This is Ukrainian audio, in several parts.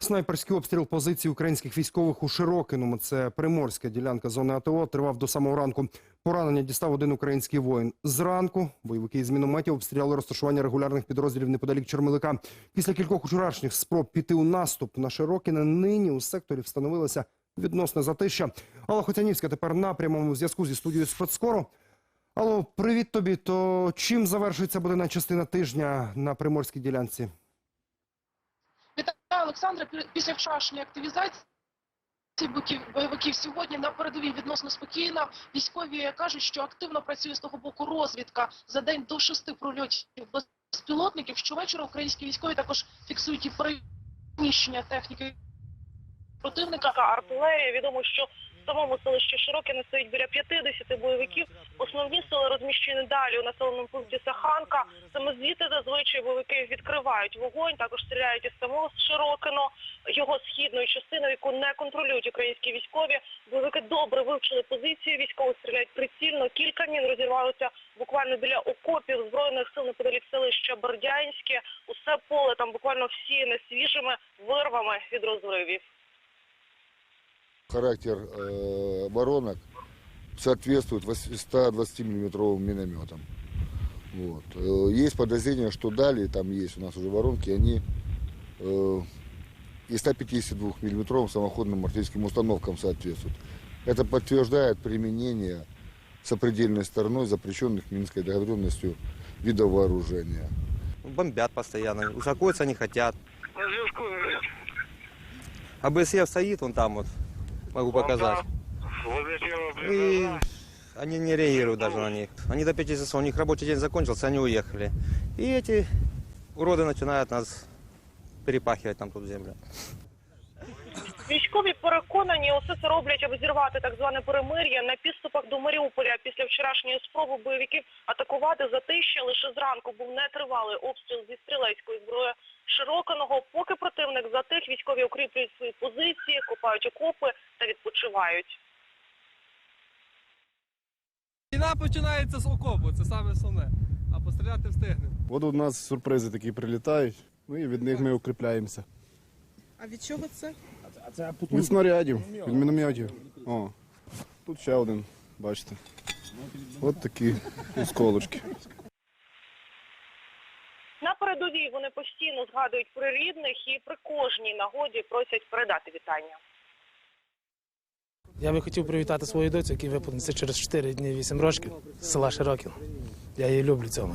Снайперський обстріл позицій українських військових у Широкиному. Це приморська ділянка зони АТО. Тривав до самого ранку. Поранення дістав один український воїн. Зранку бойовики із мінометів обстріляли розташування регулярних підрозділів неподалік Чермелика. Після кількох вчорашніх спроб піти у наступ на Широкине нині у секторі встановилося відносне затища. Алла Хотянівська тепер на прямому зв'язку зі студією спецскору. Алло, привіт тобі. То чим завершується будена частина тижня на приморській ділянці? Олександра. Пі- Після вчорашньої активізації бойовиків сьогодні на передовій відносно спокійно. Військові кажуть, що активно працює з того боку розвідка за день до шести прольотів безпілотників. Щовечора українські військові також фіксують і переміщення техніки противника. артилерія. Відомо, що самому селищі Широкине стоїть біля 50 бойовиків. Основні сили розміщені далі у населеному пункті Саханка. Саме звідти зазвичай бойовики відкривають вогонь. Також стріляють із самого Широкино, його східної частини, яку не контролюють українські військові. Бойовики добре вивчили позиції. Військові стріляють прицільно. Кілька мін розірвалося буквально біля окопів збройних сил неподалік селища Бердянське. Усе поле там буквально всіяне свіжими вирвами від розривів. Характер э, воронок соответствует 120-миллиметровым минометам. Вот. Э, Есть подозрение, что далее, там есть у нас уже воронки, они э, и 152-миллиметровым самоходным артиллерийским установкам соответствуют. Это подтверждает применение сопредельной стороной запрещенных Минской договоренностью видов вооружения. Бомбят постоянно, успокоиться не хотят. АБСЕ стоит вон там вот, могу показать. И они не реагируют даже на них. Они до 5 часов, у них рабочий день закончился, они уехали. И эти уроды начинают нас перепахивать там тут землю. Військові переконані, усе це роблять, аби зірвати так зване перемир'я на підступах до Маріуполя. Після вчорашньої спроби бойовиків атакувати затища лише зранку був нетривалий обстріл зі стрілецької зброї Широкиного. Поки противник затих, військові укріплюють свої позиції, копають окопи та відпочивають. Війна починається з окопу, це саме основне. А постріляти встигнемо. От у нас сюрпризи такі прилітають, ну і від них ми укріпляємося. А від чого це? Від снарядів, від мінометів. О, тут ще один, бачите. От такі осколочки. На передовій вони постійно згадують про рідних і при кожній нагоді просять передати вітання. Я би хотів привітати свою доцю, якій виповниться через 4 дні 8 років з села Широкін. Я її люблю цьому.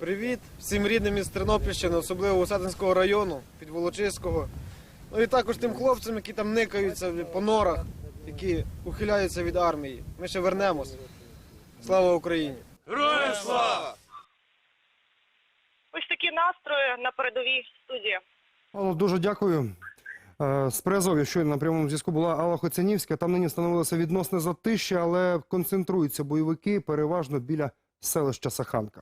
Привіт всім рідним із Тернопільщини, особливо Усатинського району, Підволочиського. Ну і також тим хлопцям, які там никаються по норах, які ухиляються від армії. Ми ще вернемось. Слава Україні! Ось такі настрої на передовій студії. Алло, дуже дякую. Е, З Приазов'я щойно на прямому зв'язку була Алла Хоцянівська. Там нині встановилося відносне затища, але концентруються бойовики переважно біля селища Саханка.